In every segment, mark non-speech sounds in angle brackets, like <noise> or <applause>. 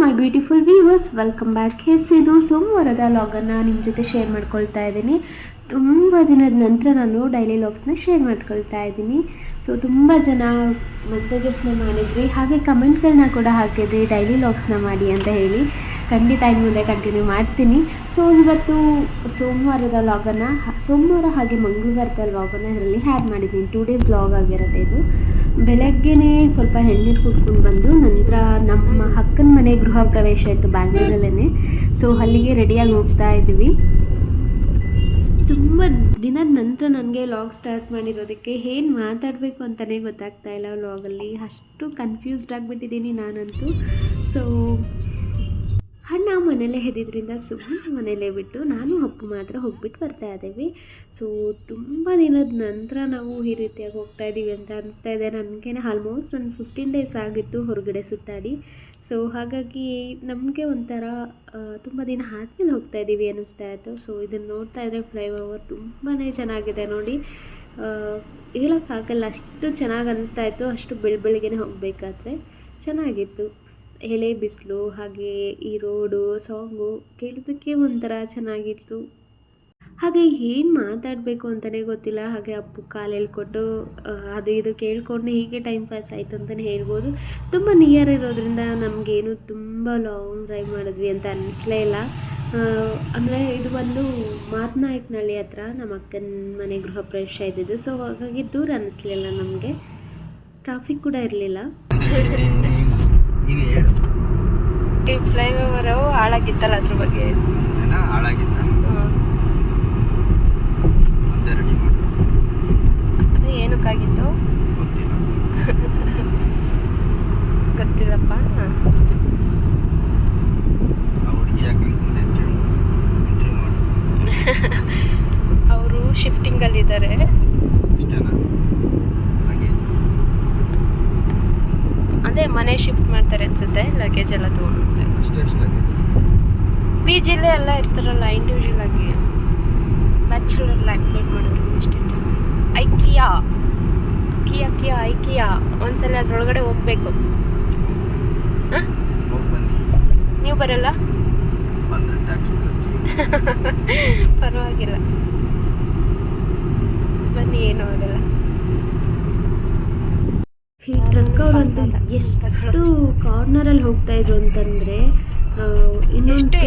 My beautiful viewers welcome back yes ಇದು ಸೋಮವಾರದ ಲಾಗನ್ನು ನಿಮ್ಮ ಜೊತೆ ಶೇರ್ ಮಾಡ್ಕೊಳ್ತಾ ಇದ್ದೀನಿ. ತುಂಬ ದಿನದ ನಂತರ ನಾನು ಡೈಲಿ ಲಾಗ್ಸ್ನ ಶೇರ್ ಮಾಡ್ಕೊಳ್ತಾ ಇದ್ದೀನಿ. ಸೊ ತುಂಬ ಜನ ಮೆಸೇಜಸ್ನ ಮಾಡಿದ್ರಿ. ಹಾಗೆ ಕಮೆಂಟ್ಗಳನ್ನ ಕೂಡ ಹಾಕಿದ್ರಿ ಡೈಲಿ ಲಾಗ್ಸ್ನ ಮಾಡಿ ಅಂತ ಹೇಳಿ. ಖಂಡಿತ ಇನ್ನು ಮುಂದೆ ಕಂಟಿನ್ಯೂ ಮಾಡ್ತೀನಿ. ಸೊ ಇವತ್ತು ಸೋಮವಾರದ ಲಾಗನ್ನು ಸೋಮವಾರ ಹಾಗೆ ಮಂಗಳವಾರದ ಲಾಗನ್ನು ಇದರಲ್ಲಿ ಹ್ಯಾಡ್ ಮಾಡಿದ್ದೀನಿ. ಟೂ ಡೇಸ್ ಲಾಗ್ ಆಗಿರುತ್ತೆ ಇದು. ಬೆಳಗ್ಗೆನೇ ಸ್ವಲ್ಪ ಹೆಣ್ಣೀರು ಕುಡ್ಕೊಂಡು ಬಂದು, ನಂತರ ನಮ್ಮ ಅಕ್ಕನ ಮನೆ ಗೃಹ ಪ್ರವೇಶ ಇತ್ತು ಬ್ಯಾಂಗ್ಳೂರಲ್ಲೇ ಸೊ ಅಲ್ಲಿಗೆ ರೆಡಿಯಾಗಿ ಹೋಗ್ತಾ ಇದ್ವಿ. ತುಂಬ ದಿನದ ನಂತರ ನನಗೆ ಲಾಗ್ ಸ್ಟಾರ್ಟ್ ಮಾಡಿರೋದಕ್ಕೆ ಏನು ಮಾತಾಡಬೇಕು ಅಂತಲೇ ಗೊತ್ತಾಗ್ತಾ ಇಲ್ಲ ವ್ಲಾಗಲ್ಲಿ ಅಷ್ಟು ಕನ್ಫ್ಯೂಸ್ಡ್ ಆಗಿಬಿಟ್ಟಿದ್ದೀನಿ ನಾನಂತೂ. ಸೊ ಅಣ್ಣ ಮನೇಲೆ ಹೆದಿದ್ರಿಂದ ಸುಮ್ಮನೆ ಮನೆಯಲ್ಲೇ ಬಿಟ್ಟು ನಾನು ಅಪ್ಪು ಮಾತ್ರ ಹೋಗ್ಬಿಟ್ಟು ಬರ್ತಾ ಇದ್ದೀವಿ. ಸೊ ತುಂಬ ದಿನದ ನಂತರ ನಾವು ಈ ರೀತಿಯಾಗಿ ಹೋಗ್ತಾ ಇದ್ದೀವಿ ಅಂತ ಅನಿಸ್ತಾ ಇದೆ. ನನಗೇನೆ ಆಲ್ಮೋಸ್ಟ್ ಒಂದು ಫಿಫ್ಟೀನ್ ಡೇಸ್ ಆಗಿತ್ತು ಹೊರಗಡೆ ಸುತ್ತಾಡಿ. ಸೊ ಹಾಗಾಗಿ ನಮಗೆ ಒಂಥರ ತುಂಬ ದಿನ ಆದಮೇಲೆ ಹೋಗ್ತಾ ಇದ್ದೀವಿ ಅನ್ನಿಸ್ತಾ ಇತ್ತು. ಸೊ ಇದನ್ನು ನೋಡ್ತಾ ಇದ್ದರೆ ಫ್ಲೈಓವರ್ ತುಂಬಾ ಚೆನ್ನಾಗಿದೆ ನೋಡಿ. ಹೇಳೋಕ್ಕಾಗಲ್ಲ, ಅಷ್ಟು ಚೆನ್ನಾಗಿ ಅನ್ನಿಸ್ತಾ ಇತ್ತು. ಅಷ್ಟು ಬೆಳ ಬೆಳಿಗ್ಗೆನೇ ಹೋಗಬೇಕಾದ್ರೆ ಚೆನ್ನಾಗಿತ್ತು. ಎಳೆ ಬಿಸಿಲು, ಹಾಗೆ ಈ ರೋಡು, ಸಾಂಗು ಕೇಳೋದಕ್ಕೆ ಒಂಥರ ಚೆನ್ನಾಗಿತ್ತು. ಹಾಗೆ ಏನು ಮಾತಾಡಬೇಕು ಅಂತಲೇ ಗೊತ್ತಿಲ್ಲ. ಹಾಗೆ ಅಪ್ಪು ಕಾಲು ಹೇಳ್ಕೊಟ್ಟು ಅದು ಇದು ಕೇಳಿಕೊಂಡು ಹೀಗೆ ಟೈಮ್ ಪಾಸ್ ಆಯಿತು ಅಂತಲೇ ಹೇಳ್ಬೋದು. ತುಂಬ ನಿಯರ್ ಇರೋದ್ರಿಂದ ನಮಗೇನು ತುಂಬ ಲಾಂಗ್ ಡ್ರೈವ್ ಮಾಡಿದ್ವಿ ಅಂತ ಅನ್ನಿಸ್ಲೇ ಇಲ್ಲ. ಅಂದರೆ ಇದು ಬಂದು ಮಾತನಾಯಕನಹಳ್ಳಿ ಹತ್ರ ನಮ್ಮ ಅಕ್ಕನ ಮನೆ ಗೃಹ ಪ್ರವೇಶ ಇದ್ದಿದ್ದು. ಸೊ ಹಾಗಾಗಿ ದೂರ ಅನ್ನಿಸ್ಲಿಲ್ಲ ನಮಗೆ. ಟ್ರಾಫಿಕ್ ಕೂಡ ಇರಲಿಲ್ಲ. <laughs> ನೀನು ಹೇಳು. ಈ ಫ್ಲೈಓವರು ಹಾಳಾಗಿತ್ತಲ್ಲ ಅದ್ರ ಬಗ್ಗೆ? ಏನ ಹಾಳಾಗಿತ್ತ. ಮತ್ತೆ ರೆಡಿ ಮಾಡು. ಅದು ಏನಕ್ಕಾಗಿತ್ತು? ಗೊತ್ತಿಲ್ಲ. <laughs> ಗೊತ್ತಿಲ್ಲಪ್ಪ ಆ ಹುಡುಗಿ ಯಾಕೆ ಅನ್ಕೊಂಡೆ ಅಂತ ಹೇಳು ಎಂಟ್ರಿ ಮಾಡು ಅವರು ಶಿಫ್ಟಿಂಗಲ್ಲಿದ್ದಾರೆ ಅಷ್ಟೇನಾ ಹಾಗೆ ಅದೇ ಮನೆ ಶಿಫ್ಟ್ ಮಾಡ್ತಾರೆ ಅನ್ಸುತ್ತೆ ಲಗೇಜ್ ಎಲ್ಲ ತೊಗೊಂಡು ಅಷ್ಟೇ ಅಷ್ಟಾಗಿದೆ ಪಿ ಜಿಲೇ ಎಲ್ಲ ಇರ್ತಾರಲ್ಲ ಇಂಡಿವಿಜುವಲ್ ಆಗಿ. ಬ್ಯಾಚುಲರ್ ಲೈಫ್ ಲೀಡ್ ಮಾಡೋರು ಅಷ್ಟೇ. ಐಕಿಯಾ ಕಿಯಾ ಕಿಯಾ ಐಕಿಯಾ ಒಂದ್ಸಲ ಅದ್ರೊಳಗಡೆ ಹೋಗ್ಬೇಕು. ನೀವು ಬರಲ್ಲ? <laughs> ಪರವಾಗಿಲ್ಲ. ಬನ್ನಿ ಏನು ಆಗಲ್ಲ. ಈ ಟ್ರಕ್ ಅವರಂತೂ ಎಷ್ಟು ಕಾರ್ನರಲ್ಲಿ ಹೋಗ್ತಾ ಇದ್ರು ಅಂತಂದ್ರೆ ಇನ್ನೊಂದು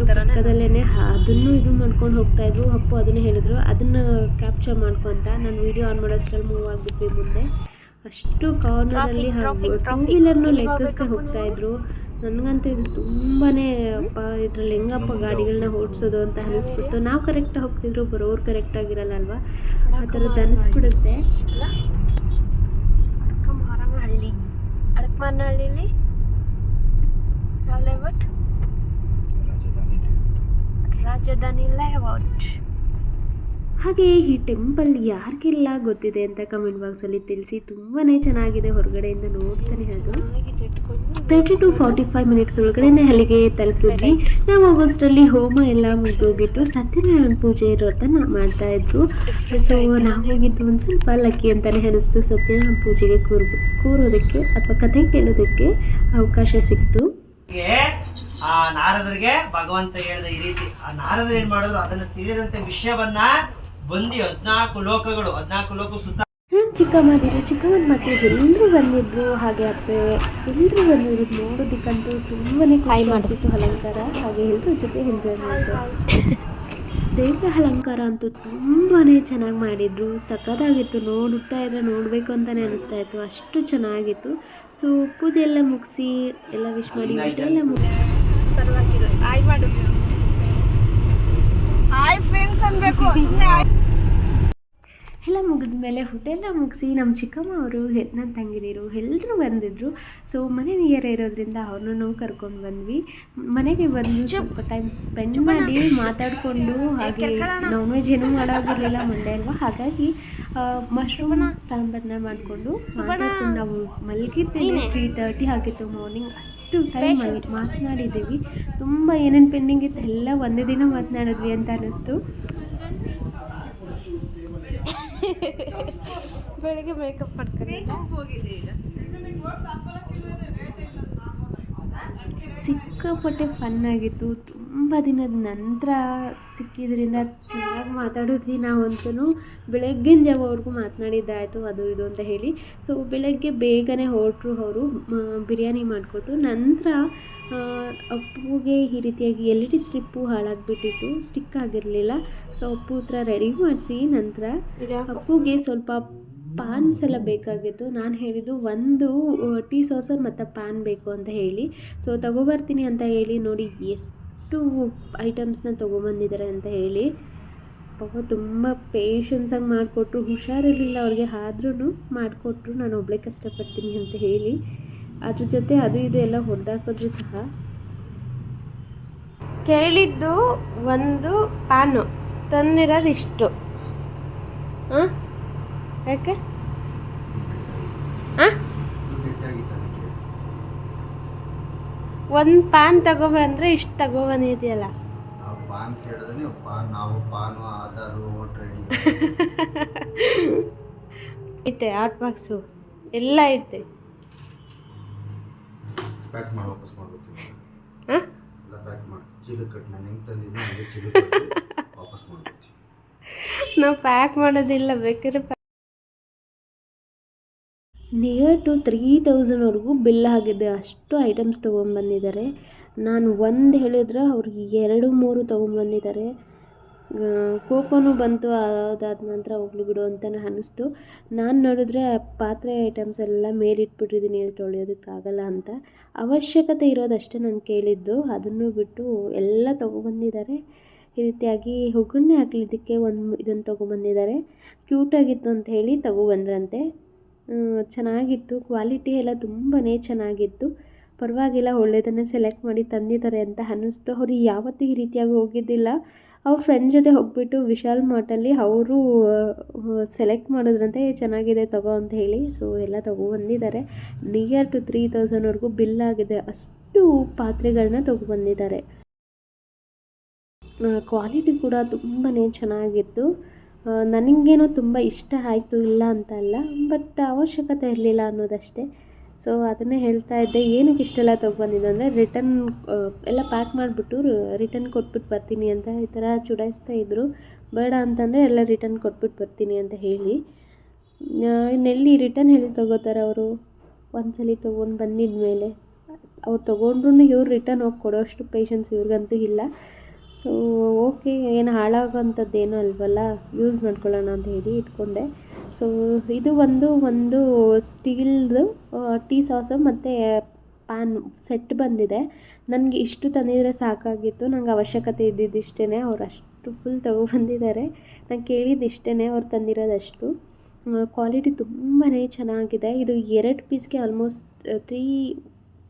ಪಕ್ಕದಲ್ಲೇ ಅದನ್ನು ಇದು ಮಾಡ್ಕೊಂಡು ಹೋಗ್ತಾ ಇದ್ರು. ಅಪ್ಪು ಅದನ್ನ ಹೇಳಿದ್ರು. ಅದನ್ನ ಕ್ಯಾಪ್ಚರ್ ಮಾಡ್ಕೊಂತ ನಾನು ವಿಡಿಯೋ ಆನ್ ಮಾಡೋಷ್ಟ್ರಲ್ಲಿ ಮೂವ್ ಆಗ್ಬಿಟ್ವಿ ಮುಂದೆ. ಅಷ್ಟು ಕಾರ್ನರಲ್ಲಿ ಟೂ ವೀಲರ್ ವೀಲರ್ನು ಹೋಗ್ಬೇಕು ಹೋಗ್ತಾ ಇದ್ರು. ನನಗಂತೂ ಇದು ತುಂಬಾನೇ ಅಪ್ಪ ಇದ್ರಲ್ಲಿ ಹೆಂಗಪ್ಪ ಗಾಡಿಗಳನ್ನ ಓಡಿಸೋದು ಅಂತ ಅನಿಸ್ಬಿಟ್ಟು ನಾವು ಕರೆಕ್ಟಾಗಿ ಹೋಗ್ತಿದ್ರು ಬರೋರು ಕರೆಕ್ಟ್ ಆಗಿರಲ್ಲ ಅಲ್ವಾ? ಆ ಥರದ್ದು ಅನಿಸ್ಬಿಡುತ್ತೆ. ಅಡಕಮಾರನಹಳ್ಳಿಲಿ ಯಾವ ಲೇಔಟ್ ರಾಜಧಾನಿ ಲೇಔಟ್ ಹಾಗೆ ಈ ಟೆಂಪಲ್ ಯಾರಿಗೆಲ್ಲ ಗೊತ್ತಿದೆ ಅಂತ ಕಮೆಂಟ್ ಬಾಕ್ಸಲ್ಲಿ ತಿಳಿಸಿ ತುಂಬಾ ಚೆನ್ನಾಗಿದೆ ಹೊರಗಡೆಯಿಂದ ನೋಡ್ತಾನೆ ಅದು thirty to forty five minutes ಒಳಗಡೆನೆ ಅಲ್ಲಿಗೆ ತಲುಪಿದ್ವಿ. ನಾವು ಆಗೋಸ್ಟ್ರಲ್ಲಿ ಹೋಮ ಎಲ್ಲ ಮುಗಿದೋಗಿತ್ತು ಸತ್ಯನಾರಾಯಣ ಪೂಜೆ ಇರೋಂಥ ನಾವು ಮಾಡ್ತಾ ಇದ್ರು. ಸೊ ನಾವು ಹೋಗಿದ್ದು ಒಂದು ಸ್ವಲ್ಪ ಲಕ್ಕಿ ಅಂತಲೇ ಅನಿಸ್ತು. ಸತ್ಯನಾರಾಯಣ ಪೂಜೆಗೆ ಕೂರ್ ಕೂರೋದಕ್ಕೆ ಅಥವಾ ಕಥೆ ಕೇಳೋದಕ್ಕೆ ಅವಕಾಶ ಸಿಕ್ತು. ಆ ನಾರದರಿಗೆ ಭಗವಂತ ಹೇಳಿದ ಈ ರೀತಿ. ಆ ನಾರದರು ಏನ್ ಮಾಡಿದ್ರು? ಅದನ್ನ ತಿಳಿದಂತೆ ವಿಷಯವನ್ನ ಬಂದಿ ಹದ್ನಾಲ್ಕು ಲೋಕಗಳು ಹದ್ನಾಲ್ಕು ಲೋಕ ಸುತ್ತ ಚಿಕ್ಕಮ್ಮದಿರು ಚಿಕ್ಕಮ್ಮನ ಮತ್ತೆ ಎಲ್ಲರೂ ಬಂದಿದ್ರು. ಹಾಗೆ ಅತ್ತೆ ಎಲ್ಲರೂ ಬಂದಿದ್ರು. ನೋಡೋದಕ್ಕಂತೂ ತುಂಬಾನೇ ಕಾಯಿ ಮಾಡ್ತಿತ್ತು ಅಲಂಕಾರ. ಹಾಗೆ ಎಲ್ಲರ ಜೊತೆ ಎಂಜಾಯ್ ಮಾಡಿದ್ರು. <laughs> ದೇವರ ಅಲಂಕಾರ ಅಂತೂ ತುಂಬಾ ಚೆನ್ನಾಗಿ ಮಾಡಿದ್ರು. ಸಖತ್ತಾಗಿತ್ತು. ನೋಡುತ್ತಾ ಇದ್ರೆ ನೋಡಬೇಕು ಅಂತಲೇ ಅನಿಸ್ತಾ ಇತ್ತು. ಅಷ್ಟು ಚೆನ್ನಾಗಿತ್ತು. ಸೊ ಪೂಜೆ ಎಲ್ಲ ಮುಗಿಸಿ ಎಲ್ಲ ವಿಶ್ ಮಾಡಿ ಎಲ್ಲ ಮುಗಿಸಿ. ಪರವಾಗಿಲ್ಲ. ಹಾಯ್ ಮಾಡು ಹಾಯ್ ಫ್ರೆಂಡ್ಸ್ ಅನ್ಬೇಕು. ಸುಮ್ಮನೆ ಎಲ್ಲ ಮುಗಿದ ಮೇಲೆ ಹೋಟೆಲ್ನ ಎಲ್ಲ ಮುಗಿಸಿ ನಮ್ಮ ಚಿಕ್ಕಮ್ಮ ಅವರು ನನ್ನ ತಂಗಿದಿರು ಎಲ್ಲರೂ ಬಂದಿದ್ದರು ಸೊ ಮನೆ ನಿಯರ್ ಇರೋದ್ರಿಂದ ಅವ್ರನ್ನೂ ಕರ್ಕೊಂಡು ಬಂದ್ವಿ. ಮನೆಗೆ ಬಂದು ಸ್ವಲ್ಪ ಟೈಮ್ ಸ್ಪೆಂಡ್ ಮಾಡಿ ಮಾತಾಡಿಕೊಂಡು ಹಾಗೆ ನಾನ್ ವೆಜ್ ಏನೂ ಮಾಡೋದಿರಲಿಲ್ಲ ಮಂಡೆ ಅಲ್ವಾ? ಹಾಗಾಗಿ ಮಶ್ರೂಮ್ ಸಾಂಬಾರನ್ನ ಮಾಡಿಕೊಂಡು ಮಾತಾಡ್ಕೊಂಡು ನಾವು ಮಲಗಿದ್ದೇವೆ. ತ್ರೀ ತರ್ಟಿ ಆಗಿತ್ತು ಮಾರ್ನಿಂಗ್ ಅಷ್ಟು ಟೈಮ್ ಮಾತನಾಡಿದ್ದೀವಿ. ತುಂಬ ಏನೇನು ಪೆಂಡಿಂಗ್ ಇತ್ತು? ಎಲ್ಲ ಒಂದೇ ದಿನ ಮಾತನಾಡಿದ್ವಿ ಅಂತ ಅನ್ನಿಸ್ತು. ಬೆಳಿಗ್ಗೆ ಮೇಕಪ್ ಮಾಡ್ಕೊಂಡಿದ್ದೆ ಸಿಕ್ಕಾಪಟ್ಟೆ ಫನ್ ಆಗಿತ್ತು. ತುಂಬ ದಿನದ ನಂತರ ಸಿಕ್ಕಿದ್ರಿಂದ ಚೆನ್ನಾಗಿ ಮಾತಾಡಿದ್ವಿ ನಾವಂತೂ ಬೆಳಗ್ಗಿನ ಜಾವವರೆಗೂ ಮಾತನಾಡಿದ್ದಾಯಿತು ಅದು ಇದು ಅಂತ ಹೇಳಿ. ಸೊ ಬೆಳಗ್ಗೆ ಬೇಗನೆ ಹೊರಟ್ರು ಅವರು ಬಿರಿಯಾನಿ ಮಾಡಿಕೊಟ್ಟು. ನಂತರ ಅಪ್ಪುಗೆ ಈ ರೀತಿಯಾಗಿ ಎಲ್ ಇ ಡಿ ಸ್ಟ್ರಿಪ್ಪು ಹಾಳಾಗಿಬಿಟ್ಟಿತ್ತು ಸ್ಟಿಕ್ ಆಗಿರಲಿಲ್ಲ. ಸೊ ಅಪ್ಪು ಹತ್ರ ರೆಡಿ ಮಾಡಿಸಿ ನಂತರ ಅಪ್ಪುಗೆ ಸ್ವಲ್ಪ ಪಾನ್ಸ್ ಎಲ್ಲ ಬೇಕಾಗಿತ್ತು. ನಾನು ಹೇಳಿದ್ದು ಒಂದು ಟೀ ಸಾಸರ್ ಮತ್ತು ಪಾನ್ ಬೇಕು ಅಂತ ಹೇಳಿ. ಸೊ ತಗೊಬರ್ತೀನಿ ಅಂತ ಹೇಳಿ ನೋಡಿ ಎಷ್ಟು ಐಟಮ್ಸ್ನ ತೊಗೊಬಂದಿದ್ದಾರೆ ಅಂತ ಹೇಳಿ, ಪಾಪ ತುಂಬ ಪೇಷನ್ಸಾಗಿ ಮಾಡಿಕೊಟ್ರು. ಹುಷಾರಿರಲಿಲ್ಲ ಅವ್ರಿಗೆ ಆದ್ರೂ ಮಾಡಿಕೊಟ್ರು. ನಾನು ಒಬ್ಬಳೇ ಕಷ್ಟಪಡ್ತೀನಿ ಅಂತ ಹೇಳಿ. ಅದ್ರ ಜೊತೆ ಅದು ಇದು ಎಲ್ಲ ಹೊಡೆದಾಕಿದ್ರು ಸಹ. ಕೇಳಿದ್ದು ಒಂದು ಪ್ಯಾನು ತಂದಿರೋದು ಇಷ್ಟು ಹಾಂ? ಯಾಕೆ ಹಾಂ ದುಡ್ಡು ಹೆಚ್ಚಾಗಿತ್ತು ಅದಕ್ಕೆ ಒಂದು ಪಾನ್ ತಗೊಬಂದ್ರೆ ಇಷ್ಟು ತಗೊಬಂದಿದೆಯಲ್ಲ ಇದೆಯಲ್ಲ. ಪಾನ್ ಕೇಳಿದ್ರೆ ಪಾನ್ ನಾವು ಪಾನು ಆಧಾರು ವೋಟರ್ ಐ <laughs> ಐತೆ ಆಟ್ ಬಾಕ್ಸ್ ಎಲ್ಲ ಐತೆ. ಪ್ಯಾಕ್ ಮಾಡಿ ವಾಪಸ್ ಮಾಡ್ಬೇಕು ಹಾಂ ಎಲ್ಲ ಪ್ಯಾಕ್ ಮಾಡಿ. ಚೀಲ ಕಟ್ಟಿ ನಾನು ಹೆಂಗೆ ತಂದಿದ್ದೆ ಹಂಗೆ ಚೀಲ ಕಟ್ಟಿ <laughs> ವಾಪಸ್ ಮಾಡ್ಬೇಕು ನಾವು ಪ್ಯಾಕ್ ಮಾಡೋದಿಲ್ಲ ಬೇಕಾದ್ರೆ ನಿಯರ್ ಟು ತ್ರೀ ತೌಸಂಡ್ವರೆಗೂ ಬಿಲ್ ಆಗಿದೆ. ಅಷ್ಟು ಐಟಮ್ಸ್ ತೊಗೊಂಬಂದಿದ್ದಾರೆ ನಾನು ಒಂದು ಹೇಳಿದ್ರೆ ಅವ್ರಿಗೆ ಎರಡು, ಮೂರು ತೊಗೊಂಬಂದಿದ್ದಾರೆ ಕೋಪನೂ ಬಂತು, ಅದಾದ ನಂತರ ಹೋಗ್ಲಿ ಬಿಡು ಅಂತ ಅನ್ನಿಸ್ತು ನಾನು ನೋಡಿದ್ರೆ ಪಾತ್ರೆ ಐಟಮ್ಸ್ ಎಲ್ಲ ಮೇಲಿಟ್ಬಿಟ್ಟಿದ್ದೀನಿ ಇಲ್ಲಿ ತೊಳೆಯೋದಕ್ಕಾಗಲ್ಲ ಅಂತ. ಅವಶ್ಯಕತೆ ಇರೋದಷ್ಟೇ ನಾನು ಕೇಳಿದ್ದು. ಅದನ್ನು ಬಿಟ್ಟು ಎಲ್ಲ ತೊಗೊಬಂದಿದ್ದಾರೆ ಈ ರೀತಿಯಾಗಿ ಒಗ್ಗರಣೆ ಹಾಕ್ಲಿದ್ದಕ್ಕೆ ಒಂದು ಇದನ್ನು ತೊಗೊಬಂದಿದ್ದಾರೆ ಕ್ಯೂಟಾಗಿತ್ತು ಅಂತ ಹೇಳಿ ತೊಗೊಬಂದ್ರಂತೆ ಚೆನ್ನಾಗಿತ್ತು. ಕ್ವಾಲಿಟಿ ಎಲ್ಲ ತುಂಬಾ ಚೆನ್ನಾಗಿತ್ತು. ಪರವಾಗಿಲ್ಲ ಒಳ್ಳೆಯದನ್ನೇ ಸೆಲೆಕ್ಟ್ ಮಾಡಿ ತಂದಿದ್ದಾರೆ ಅಂತ ಅನ್ನಿಸ್ತು. ಅವ್ರು ಯಾವತ್ತೂ ಈ ರೀತಿಯಾಗಿ ಹೋಗಿದ್ದಿಲ್ಲ. ಅವ್ರ ಫ್ರೆಂಡ್ ಜೊತೆ ಹೋಗ್ಬಿಟ್ಟು ವಿಶಾಲ್ ಮಾರ್ಟಲ್ಲಿ ಅವರು ಸೆಲೆಕ್ಟ್ ಮಾಡಿದ್ರಂತೆ, ಚೆನ್ನಾಗಿದೆ ತಗೋ ಅಂತ ಹೇಳಿ. ಸೊ ಎಲ್ಲ ತೊಗೊಬಂದಿದ್ದಾರೆ ನಿಯರ್ ಟು ತ್ರೀ ತೌಸಂಡ್ವರೆಗೂ ಬಿಲ್ ಆಗಿದೆ. ಅಷ್ಟು ಪಾತ್ರೆಗಳನ್ನ ತೊಗೊಬಂದಿದ್ದಾರೆ ಕ್ವಾಲಿಟಿ ಕೂಡ ತುಂಬಾ ಚೆನ್ನಾಗಿತ್ತು. ನನಗೇನೋ ತುಂಬ ಇಷ್ಟ ಆಯಿತು ಇಲ್ಲ ಅಂತ ಅಲ್ಲ ಬಟ್ ಅವಶ್ಯಕತೆ ಇರಲಿಲ್ಲ ಅನ್ನೋದಷ್ಟೇ. ಸೊ ಅದನ್ನೇ ಹೇಳ್ತಾ ಇದ್ದೆ. ಏನಕ್ಕೆ ಇಷ್ಟೆಲ್ಲ ತೊಗೊಬಂದಿದ್ದು ಅಂದರೆ ರಿಟರ್ನ್ ಎಲ್ಲ ಪ್ಯಾಕ್ ಮಾಡಿಬಿಟ್ಟು ರಿಟರ್ನ್ ಕೊಟ್ಬಿಟ್ಟು ಬರ್ತೀನಿ ಅಂತ ಈ ಥರ ಚುಡಾಯಿಸ್ತಾ ಇದ್ದರು ಬೇಡ ಅಂತಂದರೆ ಎಲ್ಲ ರಿಟರ್ನ್ ಕೊಟ್ಬಿಟ್ಟು ಬರ್ತೀನಿ ಅಂತ ಹೇಳಿ. ಇನ್ನೆಲ್ಲಿ ರಿಟರ್ನ್ ಹೇಳಿ ತೊಗೋತಾರೆ ಅವರು? ಒಂದ್ಸಲಿ ತೊಗೊಂಡು ಬಂದಿದ್ದ ಮೇಲೆ ಅವ್ರು ತೊಗೊಂಡ್ರು ಇವ್ರು ರಿಟರ್ನ್ ಹೋಗಿ ಕೊಡೋಷ್ಟು ಪೇಷನ್ಸ್ ಇವ್ರಿಗಂತೂ ಇಲ್ಲ. ಸೊ ಓಕೆ ಏನು ಹಾಳಾಗೋಂಥದ್ದು ಏನೂ ಅಲ್ವಲ್ಲ? ಯೂಸ್ ಮಾಡ್ಕೊಳ್ಳೋಣ ಅಂತ ಹೇಳಿ ಇಟ್ಕೊಂಡೆ. ಸೊ ಇದು ಒಂದು ಒಂದು ಸ್ಟೀಲ್ದು ಟೀ ಸಾಸು ಮತ್ತು ಪ್ಯಾನ್ ಸೆಟ್ ಬಂದಿದೆ. ನನಗೆ ಇಷ್ಟು ತಂದಿದ್ರೆ ಸಾಕಾಗಿತ್ತು. ನನಗೆ ಅವಶ್ಯಕತೆ ಇದ್ದಿದ್ದಿಷ್ಟೇ ಅವ್ರು ಅಷ್ಟು ಫುಲ್ ತೊಗೊಬಂದಿದ್ದಾರೆ ನಾನು ಕೇಳಿದ್ದಿಷ್ಟೇ ಅವ್ರು ತಂದಿರೋದಷ್ಟು. ಕ್ವಾಲಿಟಿ ತುಂಬಾ ಚೆನ್ನಾಗಿದೆ. ಇದು ಎರಡು ಪೀಸ್ಗೆ almost three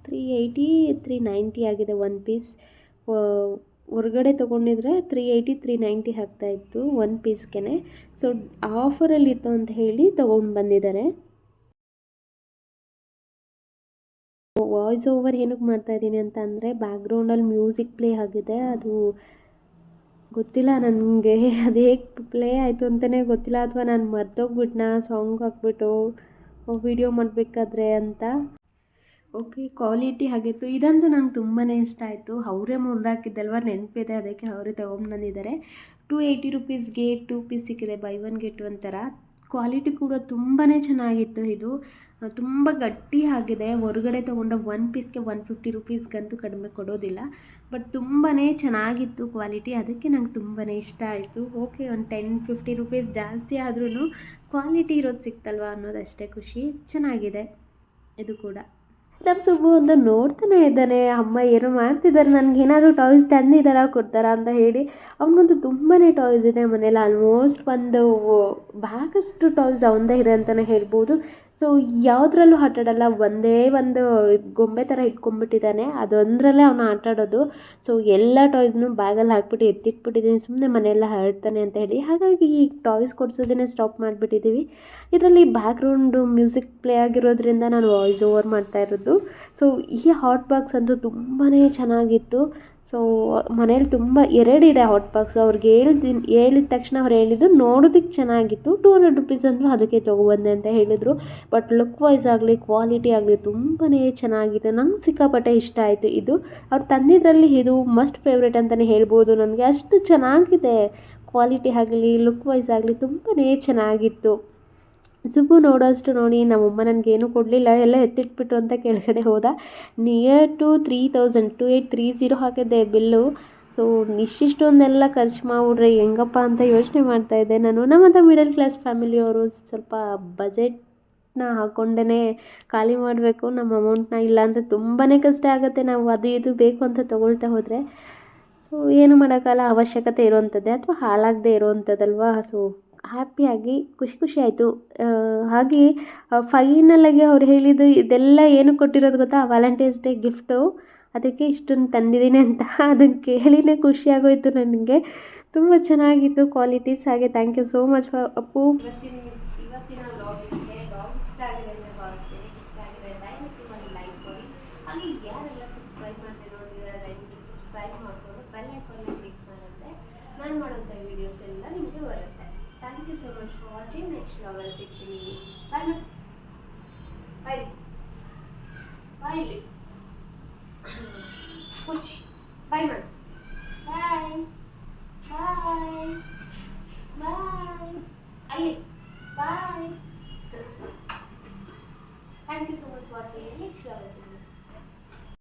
three eighty three ninety ಆಗಿದೆ ಒನ್ ಪೀಸ್ ಹೊರಗಡೆ ತೊಗೊಂಡಿದ್ರೆ ತ್ರೀ ಏಯ್ಟಿ ತ್ರೀ ನೈಂಟಿ ಆಗ್ತಾಯಿತ್ತು ಒನ್ ಪೀಸ್ಗೆ ಸೊ ಆಫರಲ್ಲಿತ್ತು ಅಂತ ಹೇಳಿ ತೊಗೊಂಡು ಬಂದಿದ್ದಾರೆ. ವಾಯ್ಸ್ ಓವರ್ ಏನಕ್ಕೆ ಮಾಡ್ತಾಯಿದ್ದೀನಿ ಅಂತ ಅಂದರೆ ಬ್ಯಾಕ್ಗ್ರೌಂಡಲ್ಲಿ ಮ್ಯೂಸಿಕ್ ಪ್ಲೇ ಆಗಿದೆ. ಅದು ಗೊತ್ತಿಲ್ಲ ನನಗೆ. <laughs> ಅದು ಹೇಗೆ ಪ್ಲೇ ಆಯಿತು ಅಂತಲೇ ಗೊತ್ತಿಲ್ಲ. ಅಥವಾ ನಾನು ಮರ್ತೋಗ್ಬಿಟ್ನಾ? ಸಾಂಗ್ ಹಾಕ್ಬಿಟ್ಟು ವಿಡಿಯೋ ಮಾಡಬೇಕಾದ್ರೆ ಅಂತ. ಓಕೆ, ಕ್ವಾಲಿಟಿ ಆಗಿತ್ತು ಇದಂತೂ ನಂಗೆ ತುಂಬಾ ಇಷ್ಟ ಆಯಿತು. ಅವರೇ ಮುರಿದಾಕಿದ್ದಲ್ವ ನೆನಪಿದೆ. ಅದಕ್ಕೆ ಅವರೇ ತೊಗೊಂಬಂದಿದ್ದಾರೆ ಟೂ ಏಯ್ಟಿ ರುಪೀಸ್ಗೆ ಟೂ ಪೀಸ್ ಸಿಕ್ಕಿದೆ. ಬೈ ಒನ್ ಗೆಟ್ ಒನ್ ಥರ ಕ್ವಾಲಿಟಿ ಕೂಡ ತುಂಬಾ ಚೆನ್ನಾಗಿತ್ತು ಇದು. ತುಂಬ ಗಟ್ಟಿ ಆಗಿದೆ. ಹೊರಗಡೆ ತೊಗೊಂಡ ಒನ್ ಪೀಸ್ಗೆ ಒನ್ ಫಿಫ್ಟಿ ರುಪೀಸ್ಗಂತೂ ಕಡಿಮೆ ಕೊಡೋದಿಲ್ಲ. ಬಟ್ ತುಂಬಾ ಚೆನ್ನಾಗಿತ್ತು ಕ್ವಾಲಿಟಿ ಅದಕ್ಕೆ ನಂಗೆ ತುಂಬಾ ಇಷ್ಟ ಆಯಿತು. ಓಕೆ ಒಂದು ಟೆನ್ ಫಿಫ್ಟಿ ರುಪೀಸ್ ಜಾಸ್ತಿ ಆದ್ರೂ ಕ್ವಾಲಿಟಿ ಇರೋದು ಸಿಕ್ತಲ್ವ ಅನ್ನೋದಷ್ಟೇ ಖುಷಿ. ಚೆನ್ನಾಗಿದೆ. ಇದು ಕೂಡ. ನಮ್ಮ ಸುಬ್ಬು ಒಂದು ನೋಡ್ತಾನೆ ಇದ್ದಾನೆ. ಅಮ್ಮ ಏನೋ ಮಾಡ್ತಿದ್ದಾರೆ. ನನಗೆ ಏನಾದರೂ ಟಾಯ್ಸ್ ತಂದಿದ್ದಾರಾ ಕೊಡ್ತಾರಾ ಅಂತ ಹೇಳಿ ಅವನಿಗಂತೂ ತುಂಬಾ ಟಾಯ್ಸ್ ಇದೆ ಮನೇಲಿ. ಆಲ್ಮೋಸ್ಟ್ ಒಂದು ಭಾಗಷ್ಟು ಟಾಯ್ಸ್ ಅವನದೇ ಇದೆ ಅಂತಲೇ ಹೇಳ್ಬೋದು. ಸೊ ಯಾವುದ್ರಲ್ಲೂ ಆಟ ಒಂದೇ ಒಂದು ಗೊಂಬೆ ಥರ ಇಟ್ಕೊಂಡ್ಬಿಟ್ಟಿದ್ದಾನೆ. ಅದೊಂದರಲ್ಲೇ ಅವನು ಆಟ ಆಡೋದು ಸೊ ಎಲ್ಲ ಟಾಯ್ಸ್ನು ಬ್ಯಾಗಲ್ಲಿ ಹಾಕ್ಬಿಟ್ಟು ಎತ್ತಿಟ್ಬಿಟ್ಟಿದ್ದೀನಿ ಸುಮ್ಮನೆ ಮನೆಯೆಲ್ಲ ಹರಡ್ತಾನೆ ಅಂತ ಹೇಳಿ. ಹಾಗಾಗಿ ಈ ಟಾಯ್ಸ್ ಕೊಡ್ಸೋದನ್ನೇ ಸ್ಟಾಪ್ ಮಾಡಿಬಿಟ್ಟಿದ್ದೀವಿ ಇದರಲ್ಲಿ ಬ್ಯಾಕ್ಗ್ರೌಂಡು ಮ್ಯೂಸಿಕ್ ಪ್ಲೇ ಆಗಿರೋದ್ರಿಂದ ನಾನು ವಾಯ್ಸ್ ಓವರ್ ಮಾಡ್ತಾ ಇರೋದು. ಸೊ ಈ ಹಾಟ್ ಬಾಕ್ಸ್ ಅಂತೂ ತುಂಬಾ ಚೆನ್ನಾಗಿತ್ತು. ಸೊ ಮನೇಲಿ ತುಂಬ ಎರಡಿದೆ ಹಾಟ್ ಬಾಕ್ಸ್ ಅವ್ರಿಗೆ ಹೇಳ್ದಿನ್ ಹೇಳಿದ ತಕ್ಷಣ ಅವ್ರು ಹೇಳಿದ್ದು ನೋಡೋದಕ್ಕೆ ಚೆನ್ನಾಗಿತ್ತು. ಟೂ ಹಂಡ್ರೆಡ್ ರುಪೀಸ್ ಅಂದರು ಅದಕ್ಕೆ ತೊಗೊಬಂದೆ ಅಂತ ಹೇಳಿದರು. ಬಟ್ ಲುಕ್ ವೈಸ್ ಆಗಲಿ ಕ್ವಾಲಿಟಿ ಆಗಲಿ ತುಂಬಾ ಚೆನ್ನಾಗಿದೆ. ನಂಗೆ ಸಿಕ್ಕಾಪಟ್ಟೆ ಇಷ್ಟ ಆಯಿತು ಇದು. ಅವ್ರು ತಂದಿದ್ರಲ್ಲಿ ಇದು ಮಸ್ಟ್ ಫೇವ್ರೇಟ್ ಅಂತಲೇ ಹೇಳ್ಬೋದು ನನಗೆ. ಅಷ್ಟು ಚೆನ್ನಾಗಿದೆ. ಕ್ವಾಲಿಟಿ ಆಗಲಿ ಲುಕ್ ವೈಸ್ ಆಗಲಿ ತುಂಬಾ ಚೆನ್ನಾಗಿತ್ತು. ಸುಬ್ಬು ನೋಡೋಷ್ಟು ನೋಡಿ, ನಮ್ಮಮ್ಮ ನನಗೇನು ಕೊಡಲಿಲ್ಲ, ಎಲ್ಲ ಎತ್ತಿಟ್ಬಿಟ್ರು ಅಂತ ಕೆಳಗಡೆ ಹೋದ. Near to three thousand two eight three zero ಹಾಕಿದ್ದೆ ಬಿಲ್ಲು. ಸೊ ಇಷ್ಟಿಷ್ಟೊಂದೆಲ್ಲ ಖರ್ಚು ಮಾಡಿಬಿಟ್ರೆ ಹೆಂಗಪ್ಪ ಅಂತ ಯೋಚನೆ ಮಾಡ್ತಾಯಿದ್ದೆ ನಾನು. ನಮ್ಮಂಥ ಮಿಡಲ್ ಕ್ಲಾಸ್ ಫ್ಯಾಮಿಲಿಯವರು ಸ್ವಲ್ಪ ಬಜೆಟ್ನ ಹಾಕ್ಕೊಂಡೇ ಖಾಲಿ ಮಾಡಬೇಕು, ನಮ್ಮ ಅಮೌಂಟ್ನ ಇಲ್ಲಾಂದರೆ ತುಂಬಾ ಕಷ್ಟ ಆಗುತ್ತೆ. ನಾವು ಅದು ಇದು ಬೇಕು ಅಂತ ತೊಗೊಳ್ತಾ ಹೋದರೆ ಸೊ ಏನು ಮಾಡೋಕ್ಕಲ್ಲ ಅವಶ್ಯಕತೆ ಇರೋವಂಥದ್ದೇ ಅಥವಾ ಹಾಳಾಗದೇ ಇರೋವಂಥದ್ದಲ್ವಾ ಸೊ ಹ್ಯಾಪಿಯಾಗಿ ಖುಷಿ ಖುಷಿ ಆಯಿತು. ಹಾಗೆ ಫೈನಲಾಗಿ ಅವ್ರು ಹೇಳಿದ್ದು ಇದೆಲ್ಲ ಏನು ಕೊಟ್ಟಿರೋದು ಗೊತ್ತಾ? ವ್ಯಾಲೆಂಟೈನ್ಸ್ ಡೇ ಗಿಫ್ಟು ಅದಕ್ಕೆ ಇಷ್ಟೊಂದು ತಂದಿದ್ದೀನಿ ಅಂತ. ಅದನ್ನು ಕೇಳಿನೇ ಖುಷಿಯಾಗೋಯಿತು ನನಗೆ. ತುಂಬ ಚೆನ್ನಾಗಿತ್ತು ಕ್ವಾಲಿಟೀಸ್ ಹಾಗೆ. Thank you so much Appu. ಮಾಡಿದ್ರೆ ನಾನು ಮಾಡೋಂಥ for ವಾಚಿಂಗ್ ನೆಕ್ಸ್ಟ್ ಲಾಗಲ್ಲಿ ಸಿಗ್ತೀನಿ ಬಾಯ್ ಮ್ಯಾಮ್ ಬಾಯ್ ಬಾಯ್ ಇಲ್ಲಿ ಕುಚ್ bye ma'am bye bye bye ಅಲ್ಲಿ bye thank you so much watching next ಲಾಗಲ್ಲಿ